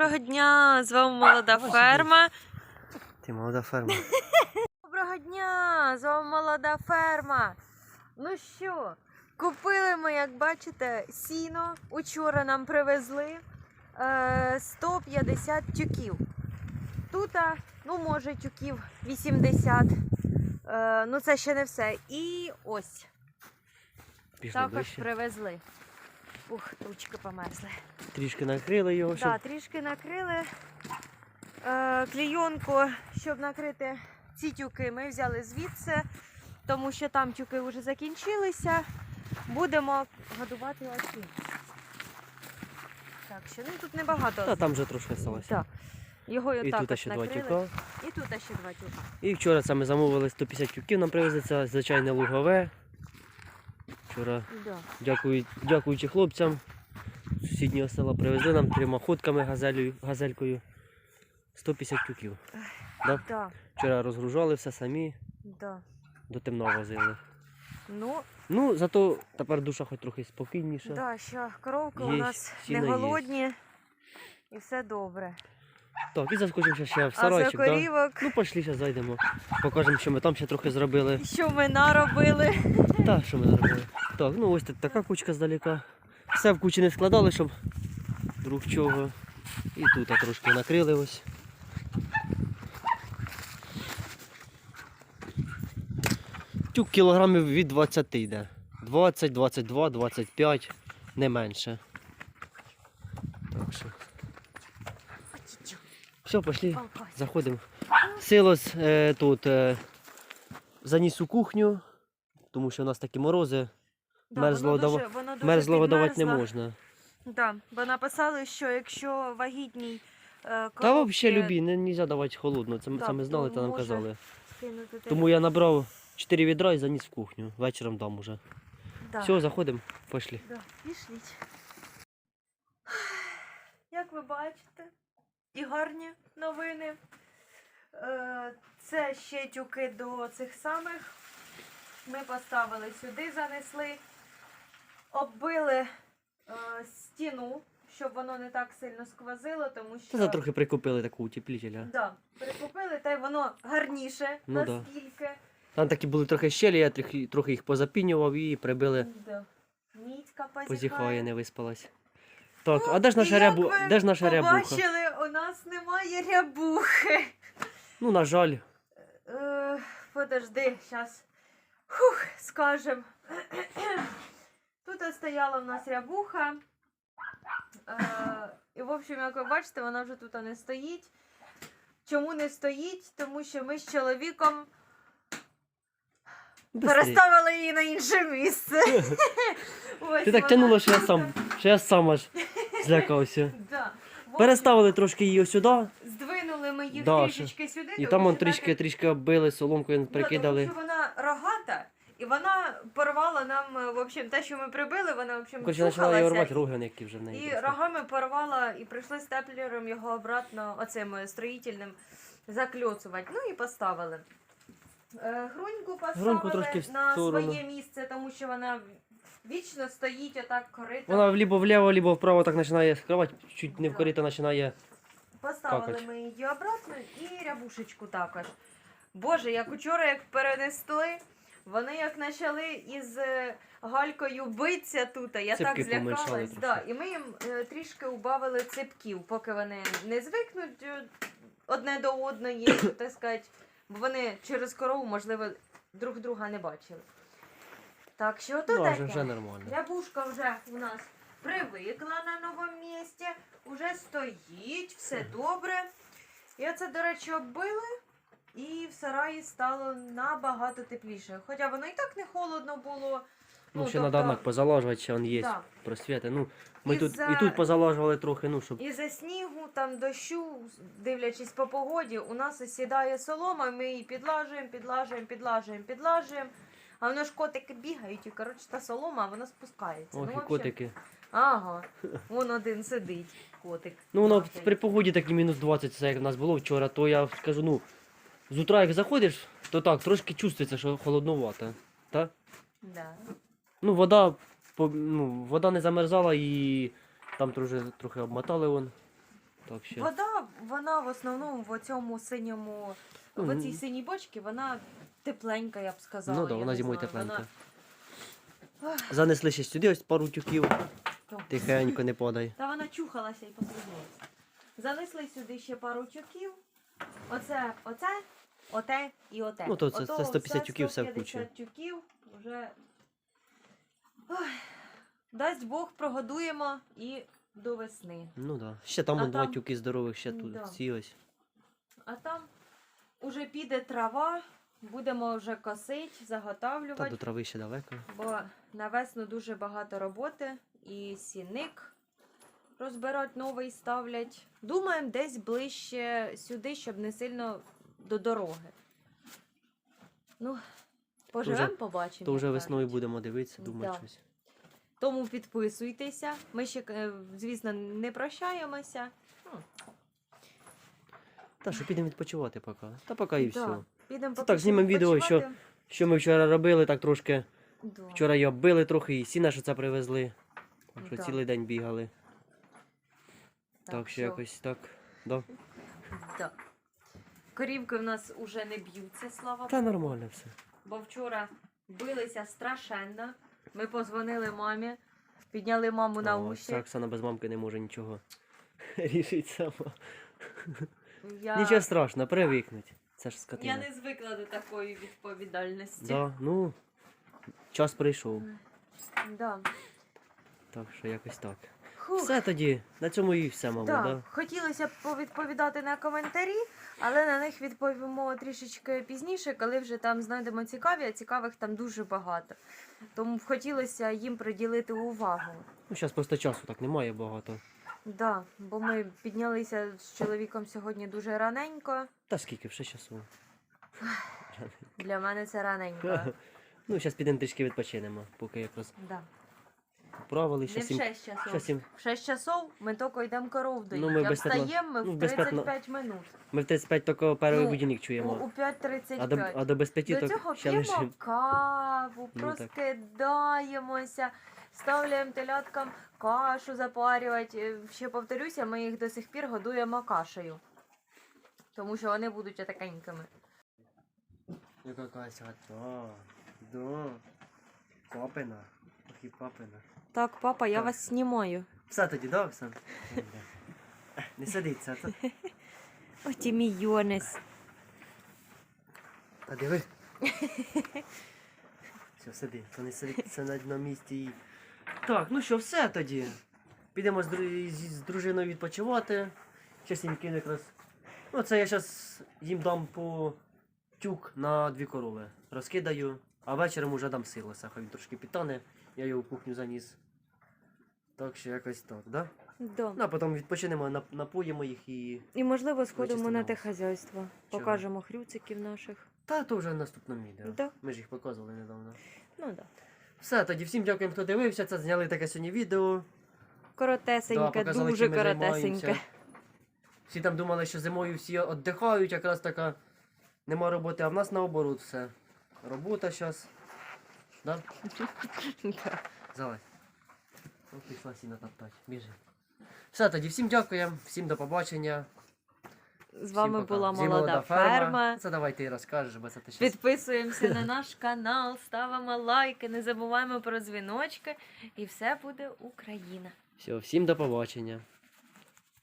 Доброго дня! З вами молода ферма. Ти молода ферма. Доброго дня! З вами молода ферма. Ну що, купили ми, як бачите, сіно. Учора нам привезли е, 150 тюків. Тут, ну, може, тюків 80. Е, ну, це ще не все. І ось. Пішли Також ближче. привезли. Ух, ручки померзли. Трішки накрили його, щоб Так, трішки накрили е, клійонку, щоб накрити ці тюки. Ми взяли звідси, тому що там тюки вже закінчилися. Будемо годувати оці. Так, що ну тут небагато. Та там вже трошки сталося. Його І отак тут ще два тюка. І тут ще два тюка. І вчора це ми замовили 150 тюків, нам привезли це звичайне лугове. Вчора, Да. дякую, дякуючи хлопцям з сусіднього села, привезли нам трьома ходками газелю, газелькою. 150 тюків. Да? Да, Вчора розгружали все самі, да. до темного возили. Ну, Ну, зато тепер душа хоч трохи спокійніша. да, що коровки у нас не сіно є. голодні і все добре. Так, і заскочимо ще, ще в А за сарайчик. Да? Ну, пішли, зараз зайдемо. Покажемо, що ми там ще трохи зробили. що ми наробили. Так, що ми зробили? Так, ну ось тут така кучка здалека. Все в кучі не складали, щоб друг чого. І тут трошки накрили ось. Тюк кілограмів від 20 йде. 20, 22, 25, не менше. Так що. Все, пішли, заходимо. Силос е, тут е, заніс у кухню, тому що у нас такі морози. Да, мерзлого воно дуже- воно дуже Мерзлого давати не підмерзло. можна. Да, бо написали, що якщо вагітній е, Та взагалі любі, не можна давати холодно. Це ми Да, саме знали то та нам може казали. кинути те- Тому я набрав 4 відра і заніс в кухню. Вечором дам уже. да. Все, заходимо, пішли. Да, пішліть. Як ви бачите, і гарні новини. Е, Це ще тюки до цих самих. Ми поставили сюди, занесли, оббили е, стіну, щоб воно не так сильно сквозило, тому що. Та трохи прикупили таку утеплителя. Да, прикупили, та й воно гарніше, Ну да. наскільки. Там такі були трохи щелі, я трохи, трохи їх позапінював і прибили. Да. Мітька позіхає. Позіхає, не виспалась. Так, а де ж І наша, як рябу... ви де ж наша рябуха? Побачили, у нас немає рябухи. Ну, на жаль. Е, подожди, зараз. Фух, скажем. Тут стояла в нас рябуха. Е, і, в общем, як ви бачите, вона вже тут не стоїть. Чому не стоїть? Тому що ми з чоловіком переставили її на інше місце. Ось Ти так тянула, що я сам, що я сам аж злякався. Да. В общем, Переставили трошки її сюди, Здвинули їх Да, трішечки сюди. і там он трішки, трішки оббили, соломкою Да, прикидали. Тому що вона рогата, і вона порвала нам, е, в общем, те, що ми прибили, вона, в общем, Короче, почала її рвати роги, які вже в неї. І просто. рогами порвала, і прийшли степлером його обратно оцим е, строїтельним закльоцувати. Ну і поставили. Е, Груньку поставили Груньку трошки в на сторону. своє місце, тому що вона вічно стоїть отак корито. Вона либо вліво, либо вправо так починає скривати, чуть не в корито починає. Поставили какать. ми її обратно і рябушечку також. Боже, як учора як перенесли, вони як почали із е, галькою битися тут, я Ципки так злякалась. Да, і ми їм е, трішки убавили ципків, поки вони не звикнуть е, одне до одної, так сказати, бо вони через корову, можливо, друг друга не бачили. Так що то Ну, таке. вже нормально. Рябушка вже у нас привикла на новому місці, уже стоїть, все добре. Я це, до речі, оббили, і в сараї стало набагато тепліше. Хоча воно і так не холодно було. Ну, ще тобто, треба позалажувати, ще он є да. просвіти. Ну, ми тут Із-за- і тут позалажували трохи, ну, щоб. Із-за снігу, там дощу, дивлячись по погоді, у нас осідає солома, ми її підлажуємо, підлажуємо, підлажуємо, підлажуємо. А воно ж котики бігають, і коротше та солома, вона спускається. Ох, ну, і котики. Ага, вон один сидить, котик. Ну, воно при погоді такі мінус 20, це як в нас було вчора, то я скажу, ну, з утра як заходиш, то так, трошки чувствується, що холодновато. Та? Да. Ну, вода, по- ну, вода не замерзала і там трохи, трохи обмотали вон. Так що. Вода, вона в основному в цьому синьому, в цій синій бочці, вона тепленька, я б сказала. Ну да, я вона не зимою знаю, тепленька. вона- Занесли ще сюди ось пару тюків. Тихенько не подай. Та вона чухалася і послизнулася. Занесли сюди ще пару тюків. Оце, оце, оте і оте. Ну, то це- це 150 тюків, все в 150 тюків вже. Ой. Дасть Бог, прогодуємо і до весни. Ну да. Ще там А он два там- тюки здорових, ще тут Да. ці ось. А там уже піде трава, будемо вже косити, Та до трави ще далеко. Бо на весну дуже багато роботи і сінник розбирать новий ставлять. Думаємо десь ближче сюди, щоб не сильно до дороги. Ну, поживемо, побачимо. То вже весною будемо дивитися, думати Да. щось. Тому підписуйтеся. Ми ще, е, звісно, не прощаємося. Ну, Та що підемо відпочивати поки. Та поки і да. все. Підемо Це поки так, що знімемо відео, що- відпочивати. Що ми вчора робили, так трошки. Да. Вчора її оббили трохи, і сіна, що це привезли. Так що цілий день бігали. Так, що якось так. Да. Да. Корівки в нас уже не б'ються, слава Та нормально все. Бо вчора билися страшенно. Ми позвонили мамі, підняли маму на уші. Оксана без мамки не може нічого рішити сама. Я... Нічого страшного, привикнуть. Це ж скотина. Я не звикла до такої відповідальності. Да, ну, час прийшов. Да. Так що якось так. Фух. Все тоді, на цьому і все, мабуть, Да. да? Хотілося б повідповідати на коментарі, але на них відповімо трішечки пізніше, коли вже там знайдемо цікаві, а цікавих там дуже багато. Тому хотілося їм приділити увагу. Ну, зараз просто часу так немає багато. Да, бо ми піднялися з чоловіком сьогодні дуже раненько. Та скільки, вже часу. Для мене це раненько. ну, зараз підемо трішки відпочинемо, поки якраз Да. Поправили. Не в 6 часов. В 6 часов ми тільки йдемо коров доїти. Ну, ми а без п'ятна- встаємо ми ну, в без п'ятна- 35 минут. Ми в 35 тільки перший Ну, будильник У, чуємо. у 5.35. А до, а до без п'яті До так цього ще п'ємо лежимо. каву, Ну, так. розкидаємося, ставляємо теляткам кашу запарювати. Е, Ще повторюся, ми їх до сих пір годуємо кашею. Тому що вони будуть отакенькими. Яка Кася, да. Папина. Ох і папина. Так, папа, я Так. вас знімаю. Все тоді, да, Оксан? Не сидиться, та, Ось ті мій Йонес. та диви. Все, сиди, то не сидиться на, на місці. І... Так, ну що, все тоді. Підемо з, дру- з, з дружиною відпочивати. Щас їм кину якраз. Ну, це я зараз їм дам по тюк на дві корови. Розкидаю, а вечором уже дам силоса, хай він трошки підтане, я його в кухню заніс. Так що якось так, да? Да. Ну, а потім відпочинемо, нап- напоїмо їх і. І можливо сходимо на те вас. хазяйство. Чого? Покажемо хрюциків наших. Та то вже в наступному відео. Да. Ми ж їх показували недавно. Ну да. Все, тоді всім дякуємо, хто дивився. Це зняли таке сьогодні відео. Коротесеньке, показали, дуже чим ми коротесеньке. займаємося. Всі там думали, що зимою всі віддихають, якраз така нема роботи, а в нас наоборот все. Робота зараз. Да? Да. Залазь. О, пішла сіна топтать. Біжи. Все, тоді всім дякуємо, всім до побачення. З вами пока. була Зі молода ферма. Це давай ти розкажеш, бо це ти щас... Підписуємося на наш канал, ставимо лайки, не забуваємо про дзвіночки, і все буде Україна. Все, всім до побачення.